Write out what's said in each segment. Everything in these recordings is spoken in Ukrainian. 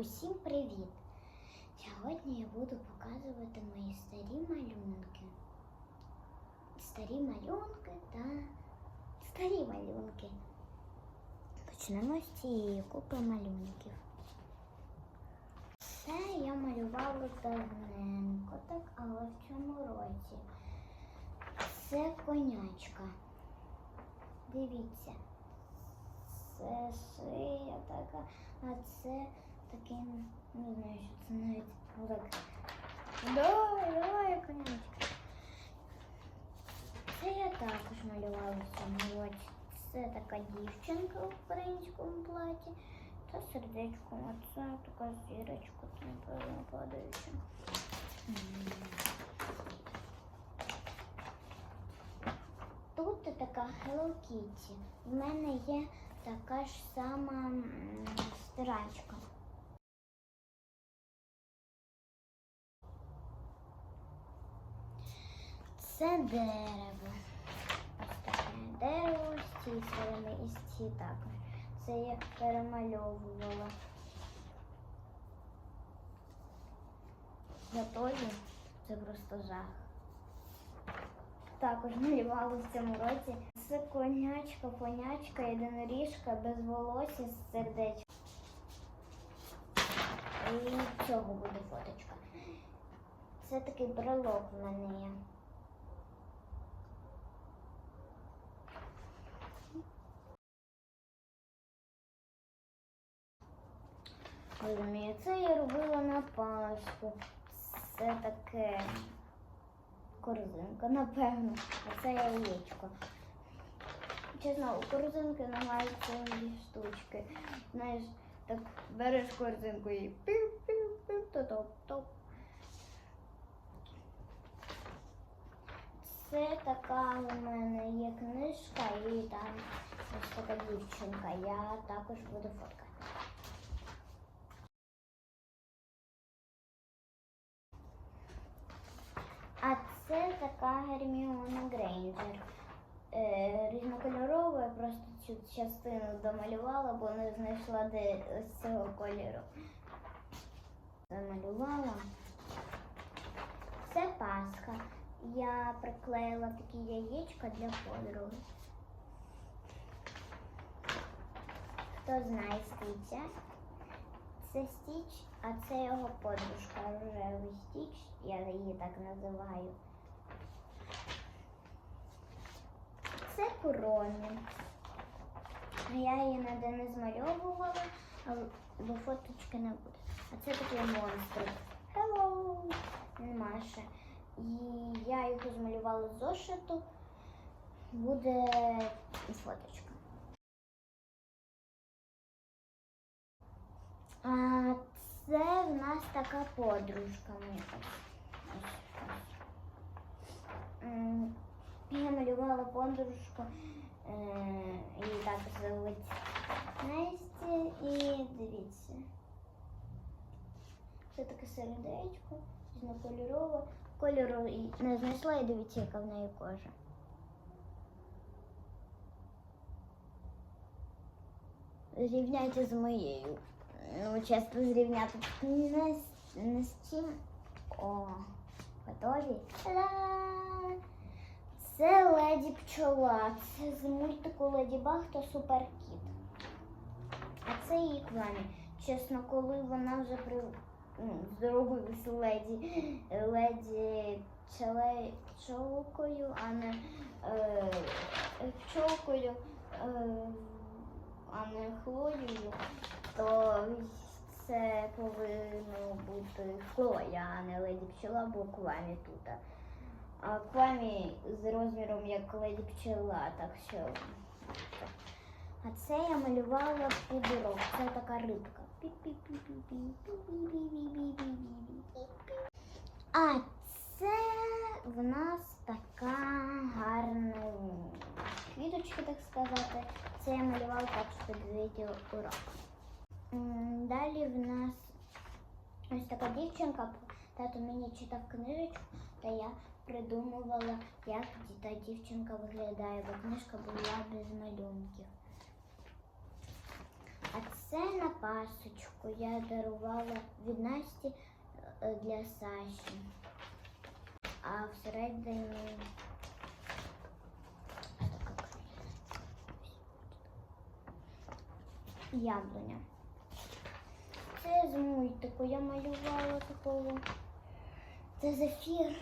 Усім привіт! Сьогодні я буду показувати мої старі малюнки. Старі малюнки та старі малюнки. Почнемо з цієї купи малюнків. Це я малювала давненько, так, але в цьому році. Це конячка. Дивіться. Це шия така, а це таким, не знаю, що це навіть отак. Давай, давай, конячка. Це я також малювала цьому році. Це така дівчинка в українському платі та сердечком. А це така зірочка, це напевно падаюча. Тут така Hello Kitty. В мене є така ж сама м, Це дерево. Ось таке дерево з цієї сторони і з цієї також. Це я перемальовувала. Готові? Це просто жах. Також малювала в цьому році. Це конячка, понячка, єдиноріжка без волосся з сердечком. І цього буде фоточка. Це такий брелок в мене є. Розумію, це я робила на Пасху. Це таке корзинка, напевно. А це яєчко. Чесно, у корзинки намагаються дві штучки. Знаєш, так береш корзинку і пів-пів-пів, то топ-топ. Це така у мене є книжка і там ось така дівчинка. Я також буду фоткати. А це така Герміона Грейнджер. Е, різнокольорова, я просто цю частину домалювала, бо не знайшла де з цього кольору. Замалювала. Це Пасха. Я приклеїла такі яєчка для подруги. Хто знає Стіча? Це Стіч, а це його подружка рожевий Стіч, я її так називаю. Це Я її ніде не змальовувала, бо фоточки не буде. А це такий монстрик. Hello! Маша. І я його змалювала з зошиту. Буде фоточка. А це в нас така подружка. Ми ось. ось, ось. М, Я малювала подружку, е, її так звуть Настя, і дивіться. Це таке сердечко, різнокольорове. Кольору не знайшла і дивіться, яка в неї кожа. Зрівняйте з моєю. Ну, чесно, зрівняти не, не з чим. О, готові? Та-да! Це леді пчола. Це з мультику Леді Баг та Суперкіт. А це її клані. Чесно, коли вона вже при зробилась леді, леді пчолкою, а не е, пчолкою, е, а не хлоєю, то це повинно бути хлоя, а не леді пчола, бо квамі тут. А квамі з розміром як леді пчела, так що. А це я малювала пудирок. Це така рибка. А це в нас така гарна квіточка, так сказати. Це я малювала так, що відео урок. Далі в нас ось така дівчинка. Тато мені читав книжечку, та я придумувала, як та дівчинка виглядає, бо книжка була без малюнків. А це на пасочку я дарувала від Насті е, для Саші. А всередині яблуня. Це з мультику я малювала такого. Це зефір.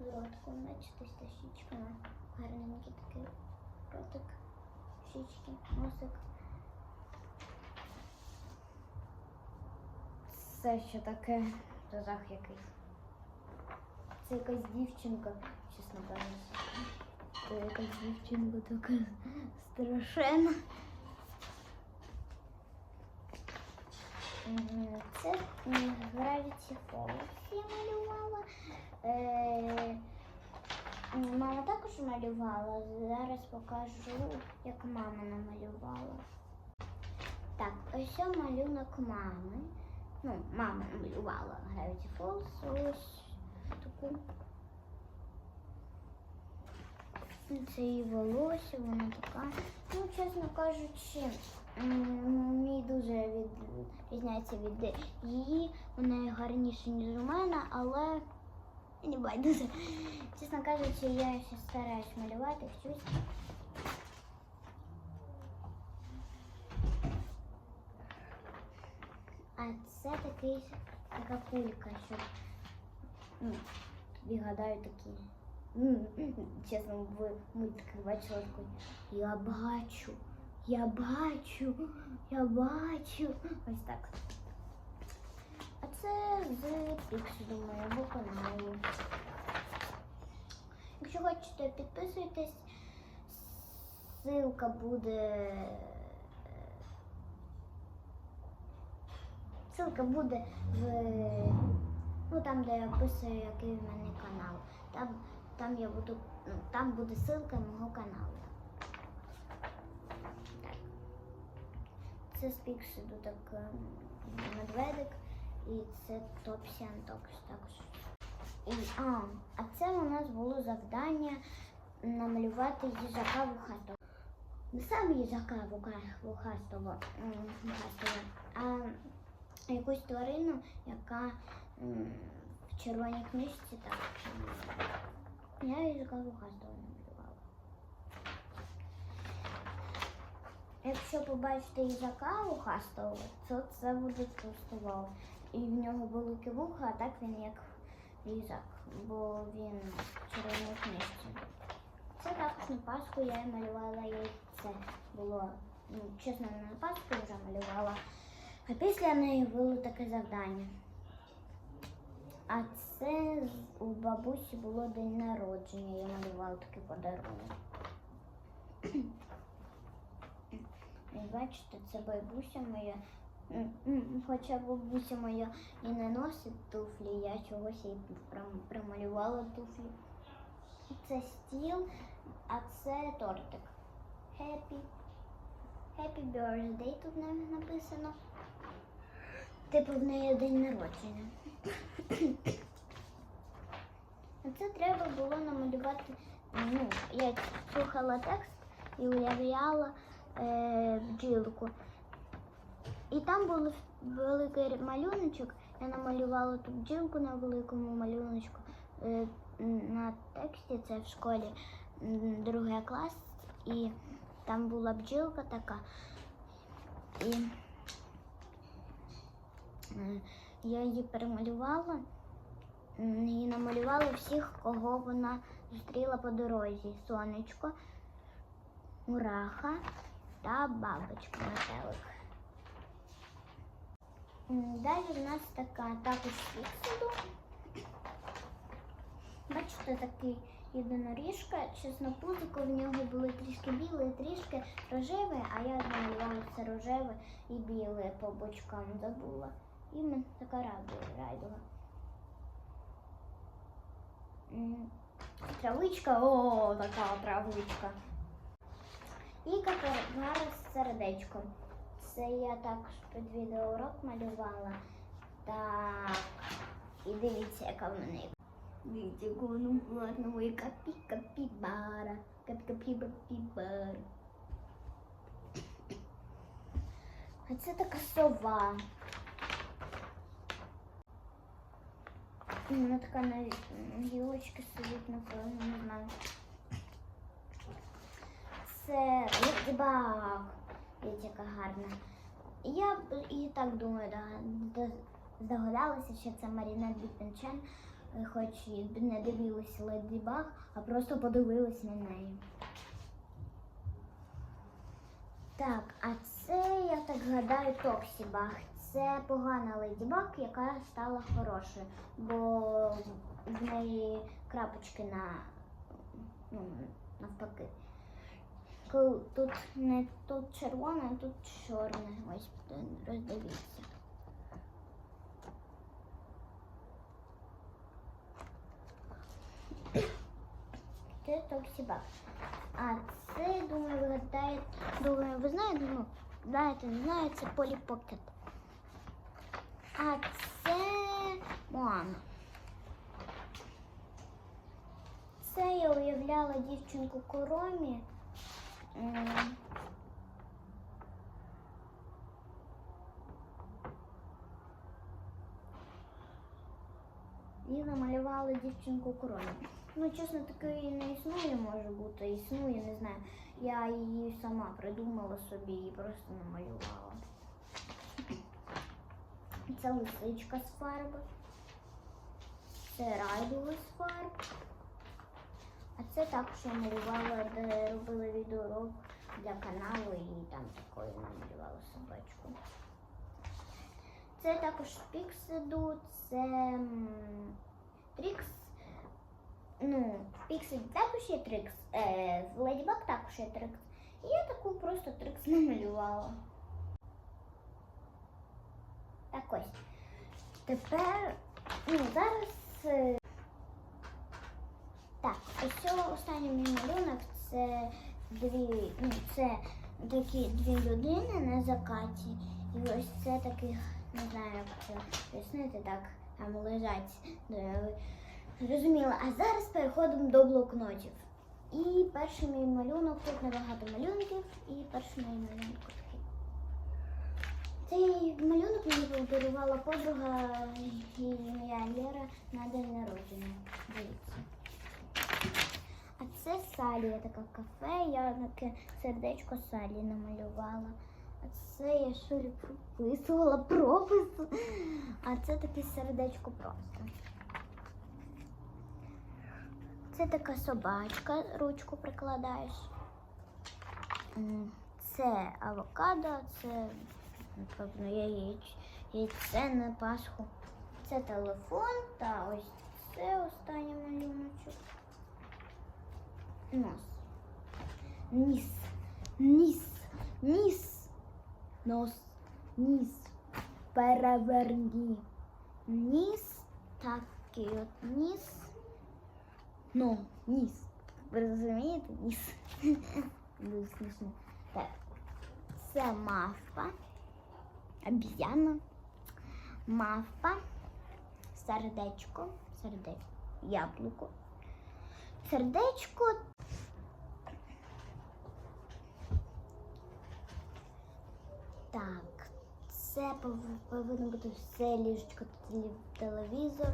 З ротком, бачите, та щічка. Гарненький такий ротик, щічки, носик. Це що таке? Жах якийсь. Це якась дівчинка, чесно кажучи. Це якась дівчинка така страшенна. Це Gravity Falls я малювала. Е, Мама також малювала. Зараз покажу, як мама намалювала. Так, ось це малюнок мами. Ну, мама намалювала Gravity Falls. Ось таку. Це її волосся, вона така. Ну, чесно кажучи, мій дуже відрізняється від її. Вона гарніша, ніж у мене, але не байдуже. Чесно кажучи, я ще стараюсь малювати, вчусь. А це такий, така кулька, що ну, тобі гадаю такі. Чесно, в мультиках бачила таку. Я бачу, я бачу, я бачу. Ось так. А це з пікселю моєго каналу. Якщо хочете, підписуйтесь. Ссылка буде. Ссылка буде в ну там, де я описую, який в мене канал. Там, там я буду, ну, там буде ссылка мого каналу. Це з пікселю так ем, медведик і це Топсі Антокс також. І, а, а це у нас було завдання намалювати їжака вухастого. Не саме їжака вуха- вухастого, вухастого, а якусь тварину, яка в червоній книжці так. Я їжака вухастого намалювала. Якщо побачите їжака вухастого, то це буде просто вау. І в нього велике вуха, а так він як їжак, бо він в червоній книжці. Це також на Пасху я малювала яйце. Було, ну, чесно, не на Пасху вже малювала. А після неї було таке завдання. А це у бабусі було день народження. Я малювала такий подарунок. Бачите, це бабуся моя. Хоча бабуся моя і не носить туфлі, я чогось їй прималювала туфлі. Це стіл, а це тортик. Happy. Happy birthday тут на- написано. Типу в неї день народження. Це треба було намалювати. Ну, я слухала текст і уявляла е, бджілку. І там був великий малюночок. Я намалювала ту бджілку на великому малюночку. Е, на тексті це в школі другий клас, і там була бджілка така. І е, я її перемалювала і намалювала всіх, кого вона зустріла по дорозі. Сонечко, мураха та бабочка метелик. Далі в нас така також фіксиду. Бачите, такий єдиноріжка, чеснопузико, в нього були трішки біле, трішки рожеве, а я намалювала все рожеве і біле по бочкам забула. І в мене така райдуга. Травичка, о, така травичка. І капелара з сердечком. Це я також під відеоурок малювала. Так. І дивіться, яка в мене. Дивіться, яку вона гарна моя капі-капібара. Капі-капі-капібара. А це така сова. Вона така на гілочці сидить, напевно, не знаю. Це. Дивіться, яка гарна. Я і так думаю, да, да, здогадалася, що це Марінет Бітпенчен, е, хоч і не дивилася Леді Баг, а просто подивилась на неї. Так, а це, я так гадаю, Токсі Баг. Це погана Леді Баг, яка стала хорошою, бо в неї крапочки на ну, навпаки. Тут не тут червоне, а тут чорне. Ось роздивіться. Це токсібак. А це, думаю, ви гадаєте, думаю, ви знаєте, ну, знаєте, не знаєте, це Полі Покет. А це Моана. Це я уявляла дівчинку коромі. І намалювала дівчинку корону. Ну, чесно, такої не існує, може бути. Існує, не знаю. Я її сама придумала собі і просто намалювала. Це лисичка з фарби. Це райдуга з фарб. А це також я малювала, де робила відеоурок для каналу і там такою намалювала собачку. Це також Пікседу, це Трікс. Ну, Піксі також є Трикс, е, в Леді Баг також є Трикс. І я таку просто Трикс намалювала. Так ось. Тепер, ну, зараз. Так, ось останній мій малюнок це дві, ну, це такі дві людини на закаті. І ось це таких, не знаю, як це пояснити, так, там лежать. е, Зрозуміло. А зараз переходимо до блокнотів. І перший мій малюнок, тут небагато малюнків, і перший мій малюнок. Цей малюнок мені подарувала подруга ім'я Лєра на день народження. Дивіться. А це Салі, є таке кафе, я таке сердечко Салі намалювала. А це я Шулі прописувала пропис. А це таке сердечко просто. Це така собачка, ручку прикладаєш. Це авокадо, це, напевно, яєч, яйце на Пасху. Це телефон та ось це останній малюночок. Нос. Ніс. Ніс. Ніс. Нос. Ніс. Переверні. Ніс. Такий от ніс. Ну, ніс. Ви розумієте? Ніс. Дуже смішно. Так. Це мавпа. Обіз'яна. Мавпа. Сердечко. Сердечко. Яблуко. Сердечко. Так. Це повинно бути все ліжечко, теле- телевізор.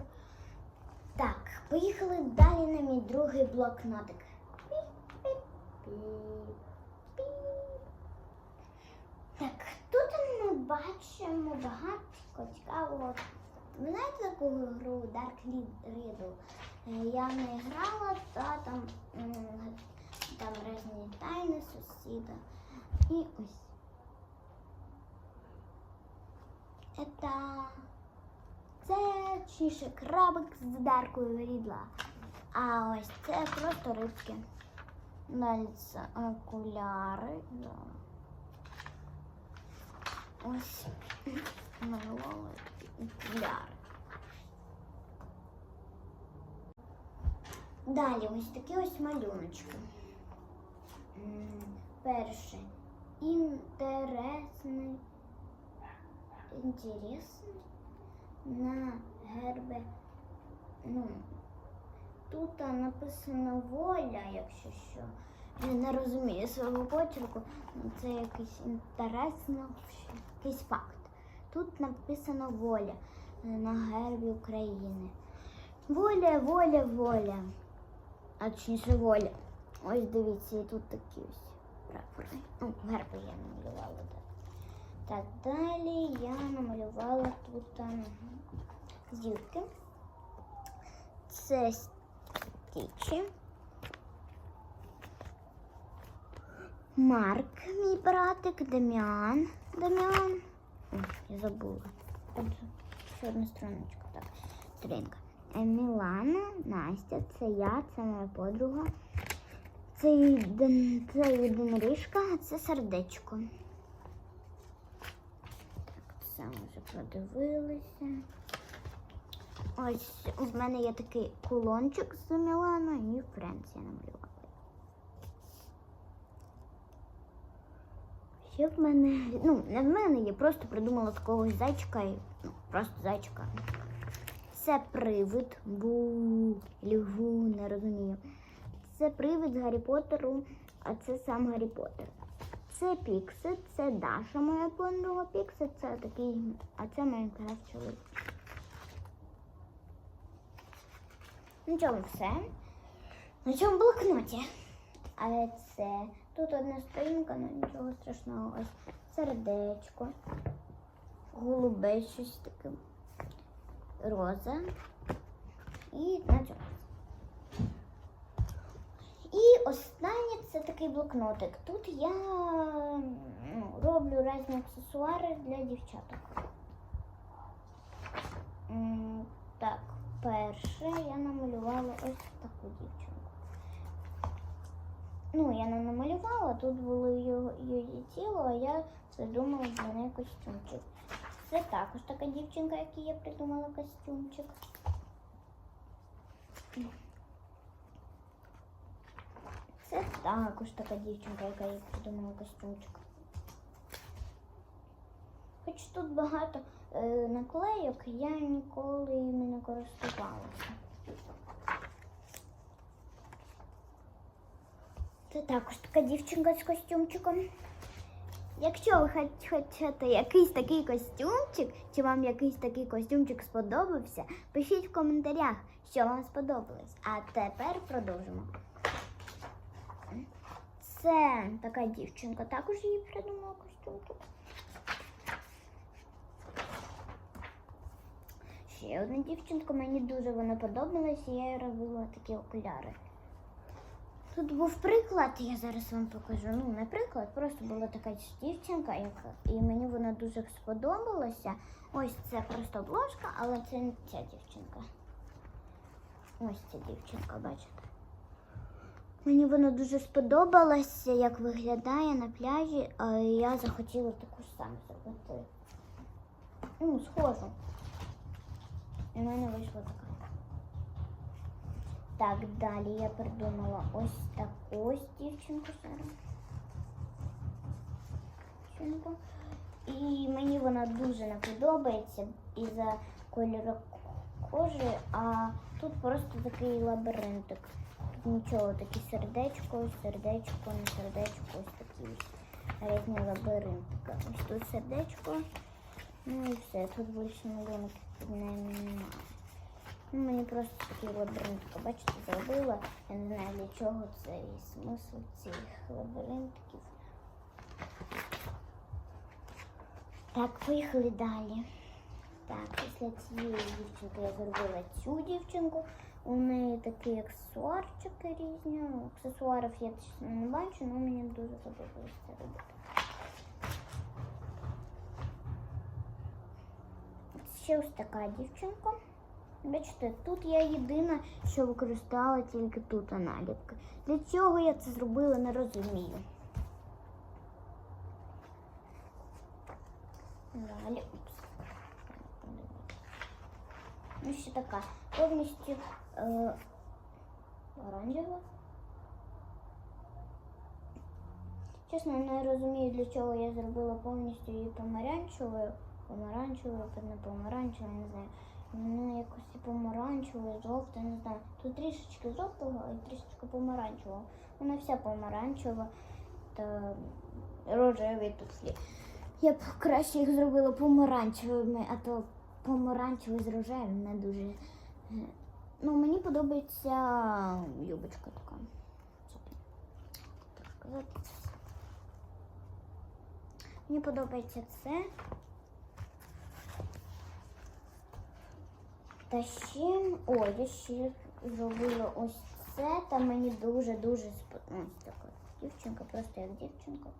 Так, поїхали далі на мій другий блокнотик. Так, тут ми бачимо багато цікавого. Ви знаєте таку гру Dark Riddle? Е, Я не грала, та там, там різні тайни сусіда. І ось. Это це чіше крабик з даркою рідла. А ось це просто рибки. Далі це окуляри. Да. Ось малювали окуляри. Далі ось такі ось малюночки. Перше. Інтересний. Інтересний на гербі. Ну, тут написано воля, якщо що. Я не розумію свого почерку. Ну, Це якийсь інтересно. якийсь факт. Тут написано воля на гербі України. Воля, воля, воля. А точніше воля. Ось дивіться, і тут такі ось прапори. Ну, герби я намалювала. Так, далі я намалювала тут там зірки. Це стічі. Марк, мій братик, Дем'ян. Дем'ян. Я забула. Отже, ще одна страничка. Так, сторінка. Е, Мілана, Настя, це я, це моя подруга. Це Єдин- це єдиноріжка, це сердечко. Так, це ми вже продивилися. Ось в мене є такий кулончик з Міланою і Френц я намалювала. Ще в мене, ну, не в мене, я просто придумала такого зайчика, ну, просто зайчика. Це привид, бу, лігу, не розумію. Це привид з Гаррі Поттеру, а це сам Гаррі Поттер. Це Пікси, це Даша, моя подруга Пікси, це такий, а це Майнкрафт чоловік. На цьому все. На цьому блокноті. Але це тут одна сторінка, ну нічого страшного. Ось сердечко, голубе, щось таке, роза. І на цьому. І останнє це такий блокнотик. Тут я ну, роблю різні аксесуари для дівчаток. Так, перше я намалювала ось таку дівчинку. Ну, я не намалювала, тут було її, тіло, а я придумала для неї костюмчик. Це також така дівчинка, якій я придумала костюмчик. Це також така дівчинка, яка їй придумала костюмчик. Хоч тут багато е, наклейок, я ніколи не користувалася. Це також така дівчинка з костюмчиком. Якщо ви хоч- хочете якийсь такий костюмчик, чи вам якийсь такий костюмчик сподобався, пишіть в коментарях, що вам сподобалось. А тепер продовжимо. Це така дівчинка, також її придумала костюмчик. Ще одна дівчинка, мені дуже вона подобалась, і я їй робила такі окуляри. Тут був приклад, я зараз вам покажу. Ну, не приклад, просто була така дівчинка, яка, і мені вона дуже сподобалася. Ось це просто обложка, але це не ця дівчинка. Ось ця дівчинка, бачите. Мені вона дуже сподобалася, як виглядає на пляжі, а я захотіла таку саму зробити. Ну, схожу. І в мене вийшла така. Так, далі я придумала ось таку дівчинку зараз. І мені вона дуже не подобається із-за кольору кожи, а тут просто такий лабіринтик. Нічого, таке сердечко, сердечко, не сердечко, ось такі різні лабіринтики. Ось тут сердечко. Ну і все, тут більше малюнок під нею немає. Мені просто такі лабіринтики, бачите, зробила. Я не знаю для чого це і смисл цих лабіринтиків. Так, поїхали далі. Так, після цієї дівчинки я зробила цю дівчинку. У неї такі аксесуарчики різні. Ну, Аксесуарів я точно не бачу, але мені дуже подобається це робити. Ще ось така дівчинка. Бачите, тут я єдина, що використала тільки тут наліпки. Для чого я це зробила, не розумію. Далі. Ну, ще така. Повністю е, оранжева. Чесно, не розумію, для чого я зробила повністю її помаранчевою. Помаранчевою, не помаранчевою, не знаю. Воно якось і помаранчеве, жовте, не знаю. Тут трішечки жовтого, а трішечки помаранчевого. Вона вся помаранчева та рожеві туфлі. Я б краще їх зробила помаранчевими, а то помаранчевий з рожевим не дуже. Ну, мені подобається юбочка така. Мені подобається це. Та ще, о, я ще зробила ось це, та мені дуже-дуже сподобалася. Ось така дівчинка, просто як дівчинка.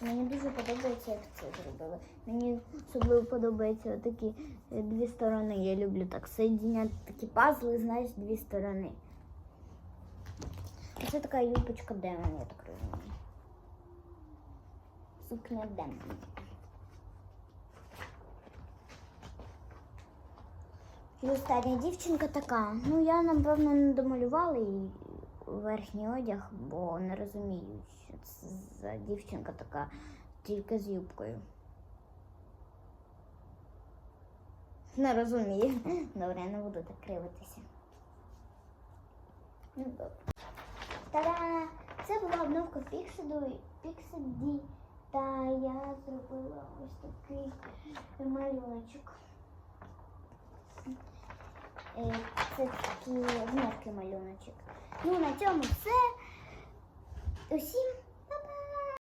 Мені дуже подобається, як це зробили. Мені особливо подобаються такі е, дві сторони. Я люблю так соєдиняти такі пазли, знаєш, дві сторони. Це така юбочка демон, я так розумію. Сукня демон. І остання дівчинка така. Ну, я, напевно, не домалювала їй верхній одяг, бо не розумію, що це за дівчинка така тільки з юбкою. Не розумію. Добре, я не буду так кривитися. Ну, добре. Та-да! Це була обновка Pixedy, Pixedy, та я зробила ось такий малюночок. Е, Це такі обновки малюночок. Ну, на цьому все. Усім